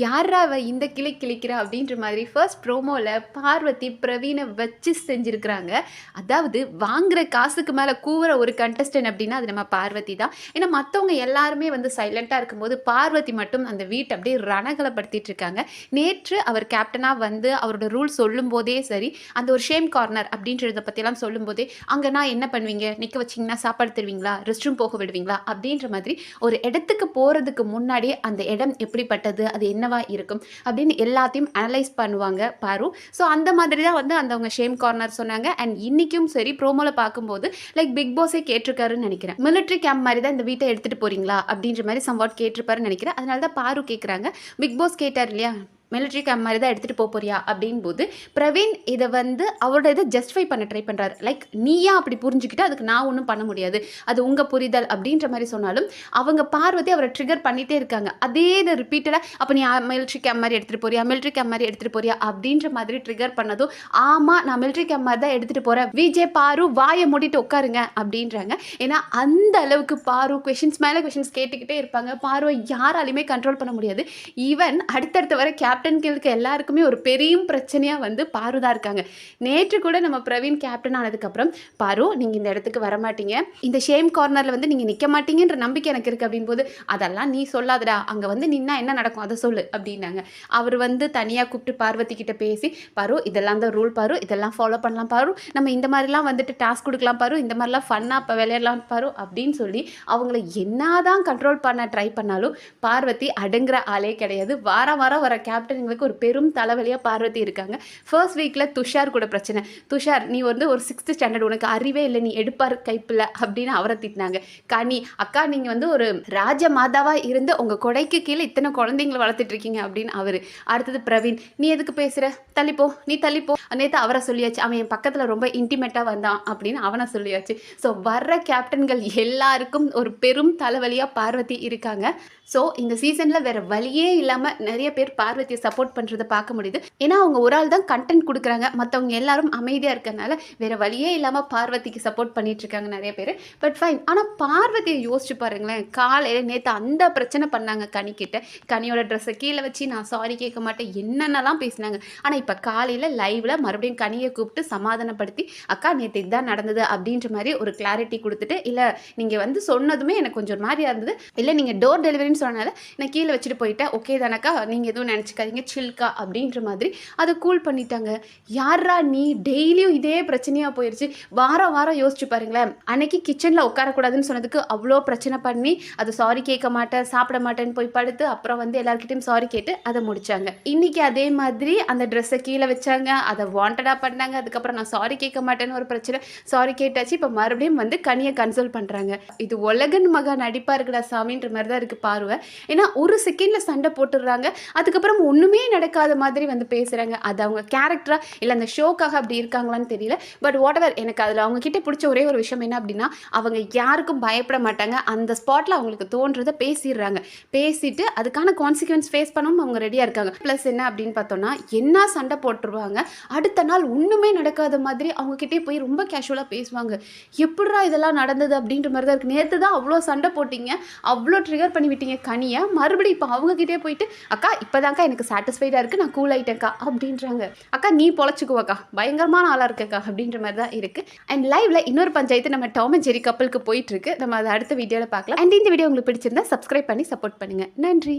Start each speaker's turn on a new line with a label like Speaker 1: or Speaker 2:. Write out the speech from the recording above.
Speaker 1: யாரா அவ இந்த கிளி கிளிக்கிறா அப்படின்ற மாதிரி ஃபர்ஸ்ட் ப்ரோமோவில் பார்வதி பிரவீனை வச்சு செஞ்சுருக்கிறாங்க. அதாவது வாங்குற காசுக்கு மேலே கூவுற ஒரு கண்டஸ்டன்ட் அப்படின்னா அது நம்ம பார்வதி தான். ஏன்னா மற்றவங்க எல்லாருமே வந்து சைலண்ட்டாக இருக்கும்போது பார்வதி மட்டும் அந்த வீட்டை அப்படியே ரணகலப்படுத்திட்டு இருக்காங்க. நேற்று அவர் கேப்டனாக வந்து அவரோட ரூல் சொல்லும் போதே சரி அந்த ஒரு ஷேம் கார்னர் அப்படின்றத பற்றிலாம் சொல்லும்போதே அங்கே நான் என்ன பண்ணுவீங்க? நிற்க வச்சிங்கன்னா சாப்பாடு தருவீங்களா? ரெஸ்ட் ரூம் போக விடுவீங்களா? அப்படின்ற மாதிரி ஒரு இடத்துக்கு போகிறதுக்கு முன்னாடியே அந்த இடம் எப்படிப்பட்டது? அது என்ன என்னவா இருக்கும் அப்படின்னு எல்லாத்தையும் அனலைஸ் பண்ணுவாங்க பாரு. ஸோ அந்த மாதிரி தான் வந்து அந்த அவங்க ஷேம் கார்னர் சொன்னாங்க. அண்ட் இன்றைக்கும் சரி ப்ரோமோவில் பார்க்கும்போது லைக் பிக் பாஸே கேட்டிருக்காருன்னு நினைக்கிறேன். மிலிட்ரி கேம்ப் மாதிரி தான் இந்த வீட்டை எடுத்துகிட்டு போகிறீங்களா அப்படின்ற மாதிரி சம்வாட் கேட்டிருப்பாருன்னு நினைக்கிறேன். அதனால தான் பாரு கேட்குறாங்க பிக் பாஸ் கேட்டார் இல்லையா? மிலிட்ரி கேம்ப் மாதிரி தான் எடுத்துகிட்டு போக போறியா அப்படின் போது பிரவீன் இதை வந்து அவரோட இதை ஜஸ்டிஃபை பண்ண ட்ரை பண்ணுறாரு லைக் நீயா அப்படி புரிஞ்சுக்கிட்டு அதுக்கு நான் ஒன்றும் பண்ண முடியாது. அது உங்கள் புரிதல் அப்படின்ற மாதிரி சொன்னாலும் அவங்க பார்வதி அவரை ட்ரிகர் பண்ணிகிட்டே இருக்காங்க. அதே இதை ரிப்பீட்டடாக அப்போ நீ மிலிட்ரி கேம்ப் மாதிரி எடுத்துகிட்டு போறியா? மிலிட்ரி கேம்ப் மாதிரி எடுத்துகிட்டு போறியா? அப்படின்ற மாதிரி ட்ரிகர் பண்ணதும் ஆமாம் நான் மிலிட்ரி கேம்ப் மாதிரி தான் எடுத்துகிட்டு போகிறேன் விஜய் பாரு வாயை மூடிட்டு உட்காருங்க. அப்படின்றாங்க. ஏன்னா அந்த அளவுக்கு பாரு கொஷின்ஸ் மேலே கொஷின்ஸ் கேட்டுக்கிட்டே இருப்பாங்க. பாருவை யாராலையுமே கண்ட்ரோல் பண்ண முடியாது. ஈவன் அடுத்தடுத்த வர கேப்டன்களுக்கு எல்லாருக்குமே ஒரு பெரிய பிரச்சனையாக வந்து பாரு தான் இருக்காங்க. நேற்று கூட நம்ம பிரவீன் கேப்டன் ஆனதுக்கப்புறம் பாரு நீங்கள் இந்த இடத்துக்கு வர மாட்டீங்க இந்த ஷேம் கார்னரில் வந்து நீங்கள் நிற்க மாட்டீங்கன்ற நம்பிக்கை எனக்கு இருக்குது அப்படின் போது அதெல்லாம் நீ சொல்லாதடா. அங்கே வந்து நின்னா என்ன நடக்கும்? அதை சொல்லு அப்படின்னாங்க. அவர் வந்து தனியாக கூப்பிட்டு பார்வதி கிட்ட பேசி பாரு இதெல்லாம் தான் ரூல். பாரு இதெல்லாம் ஃபாலோ பண்ணலாம். பாரு நம்ம இந்த மாதிரிலாம் வந்துட்டு டாஸ்க் கொடுக்கலாம். பாரு இந்த மாதிரிலாம் ஃபன்னாக இப்போ விளையாடலாம். பாரு அப்படின்னு சொல்லி அவங்கள என்னதான் கண்ட்ரோல் பண்ண ட்ரை பண்ணாலும் பார்வதி அடுங்குற ஆளே கிடையாது. வாரம் வாரம் வர கேப்டன் கேப்டனுங்களுக்கு ஒரு பெரும் தலைவலியாக பார்வதி இருக்காங்க. ஃபர்ஸ்ட் வீக்கில் துஷார் கூட பிரச்சனை. துஷார் நீ வந்து ஒரு சிக்ஸ்த் ஸ்டாண்டர்ட் உனக்கு அறிவே இல்லை. நீ எடுப்பார் கைப்பில் அப்படின்னு அவரை திட்டினாங்க. கனி அக்கா நீங்கள் வந்து ஒரு ராஜ மாதாவாக இருந்து உங்கள் கொடைக்கு கீழே இத்தனை குழந்தைங்களை வளர்த்துட்டு இருக்கீங்க அப்படின்னு அவர். அடுத்தது பிரவீன் நீ எதுக்கு பேசுகிற தள்ளிப்போ நீ தள்ளிப்போ நேற்று அவரை சொல்லியாச்சு. அவன் என் பக்கத்தில் ரொம்ப இன்டிமேட்டாக வந்தான் அப்படின்னு அவனை சொல்லியாச்சு. ஸோ வர்ற கேப்டன்கள் எல்லாருக்கும் ஒரு பெரும் தலைவலியாக பார்வதி இருக்காங்க. ஸோ இந்த சீசனில் வேறு வழியே இல்லாமல் நிறைய பேர் பார்வதியை சப்போர்ட் பண்ணுறதை பார்க்க முடியுது. ஏன்னா அவங்க ஒரு ஆள் தான் கண்டென்ட் கொடுக்குறாங்க. மற்றவங்க எல்லாரும் அமைதியாக இருக்கிறதுனால வேறு வழியே இல்லாமல் பார்வதிக்கு சப்போர்ட் பண்ணிட்டு இருக்காங்க நிறைய பேர். பட் ஃபைன் ஆனால் பார்வதியை யோசிச்சு பாருங்களேன். காலையில் நேற்று அந்த பிரச்சனை பண்ணாங்க கனிக்கிட்ட கனியோட ட்ரெஸ்ஸை கீழே வச்சு நான் சாரி கேட்க மாட்டேன். என்னென்னலாம் பேசினாங்க. ஆனால் இப்போ காலையில் லைவில் மறுபடியும் கனியை கூப்பிட்டு சமாதானப்படுத்தி அக்கா நேற்று இதுதான் நடந்தது அப்படின்ற மாதிரி ஒரு கிளாரிட்டி கொடுத்துட்டு இல்லை நீங்கள் வந்து சொன்னதுமே எனக்கு கொஞ்சம் ஒரு மாதிரியாக இருந்தது. இல்லை நீங்கள் டோர் டெலிவரின்னு சொன்னனால நான் கீழே வச்சுட்டு போயிட்டேன். ஓகே தானக்கா? நீங்கள் எதுவும் இருக்காதிங்க சில்கா அப்படின்ற மாதிரி அதை கூல் பண்ணிட்டாங்க. யாரா நீ? டெய்லியும் இதே பிரச்சனையாக போயிடுச்சு வாரம் வாரம் யோசிச்சு பாருங்களேன். அன்னைக்கு கிச்சனில் உட்காரக்கூடாதுன்னு சொன்னதுக்கு அவ்வளோ பிரச்சனை பண்ணி அது சாரி கேட்க மாட்டேன் சாப்பிட மாட்டேன்னு போய் படுத்து அப்புறம் வந்து எல்லாருக்கிட்டையும் சாரி கேட்டு அதை முடிச்சாங்க. இன்னைக்கு அதே மாதிரி அந்த ட்ரெஸ்ஸை கீழே வச்சாங்க. அதை வாண்டடாக பண்ணாங்க. அதுக்கப்புறம் நான் சாரி கேட்க மாட்டேன்னு ஒரு பிரச்சனை. சாரி கேட்டாச்சு. இப்போ மறுபடியும் வந்து கனியை கன்சோல் பண்ணுறாங்க இது உலகன் மகா நடிப்பாக இருக்குடா சாமின்ற மாதிரி தான் இருக்குது பார்வை. ஏன்னா ஒரு செகண்டில் சண்டை போட்டுடுறாங்க. அதுக்கப்புறம் ஒன்றுமே நடக்காத மாதிரி வந்து பேசுகிறாங்க அது அவங்க கேரக்டராக இல்லை அந்த ஷோக்காக அப்படி இருக்காங்களான்னு தெரியல. பட் வாட் எவர் எனக்கு அதில் அவங்கக்கிட்ட பிடிச்ச ஒரே ஒரு விஷயம் என்ன அப்படின்னா அவங்க யாருக்கும் பயப்பட மாட்டாங்க. அந்த ஸ்பாட்டில் அவங்களுக்கு தோன்றதை பேசிடுறாங்க. பேசிட்டு அதுக்கான கான்சிக்வன்ஸ் ஃபேஸ் பண்ணவும் அவங்க ரெடியாக இருக்காங்க. ப்ளஸ் என்ன அப்படின்னு பார்த்தோம்னா என்ன சண்டை போட்டுருவாங்க. அடுத்த நாள் ஒன்றுமே நடக்காத மாதிரி அவங்கக்கிட்டே போய் ரொம்ப கேஷுவலாக பேசுவாங்க. எப்படிடா இதெல்லாம் நடந்தது அப்படின்ற மாதிரி தான் இருக்குது நேற்று தான் அவ்வளோ சண்டை போட்டீங்க. அவ்வளோ ட்ரிகர் பண்ணி விட்டீங்க கனியை. மறுபடியும் இப்போ அவங்கக்கிட்டே போயிட்டு அக்கா இப்போதான்க்கா எனக்கு சாட்டிஸ்ஃபைடாக இருக்குது நான் கூல் ஆகிட்டேன்க்கா அப்படின்றாங்க. அக்கா நீ பொழைச்சிக்குவாக்கா. பயங்கரமான ஆளாக இருக்கக்கா அப்படின்ற மாதிரி தான் இருக்குது அண்ட் லைவ்ல இன்னொரு பஞ்சாயத்து நம்ம டாம் அண்ட் ஜெரி கப்பலுக்கு போயிட்டு இருக்கு. நம்ம அதை அடுத்த வீடியோவில் பார்க்கலாம். அண்ட் இந்த வீடியோ உங்களுக்கு பிடிச்சிருந்தா சப்ஸ்கிரைப் பண்ணி சப்போர்ட் பண்ணுங்கள் நன்றி.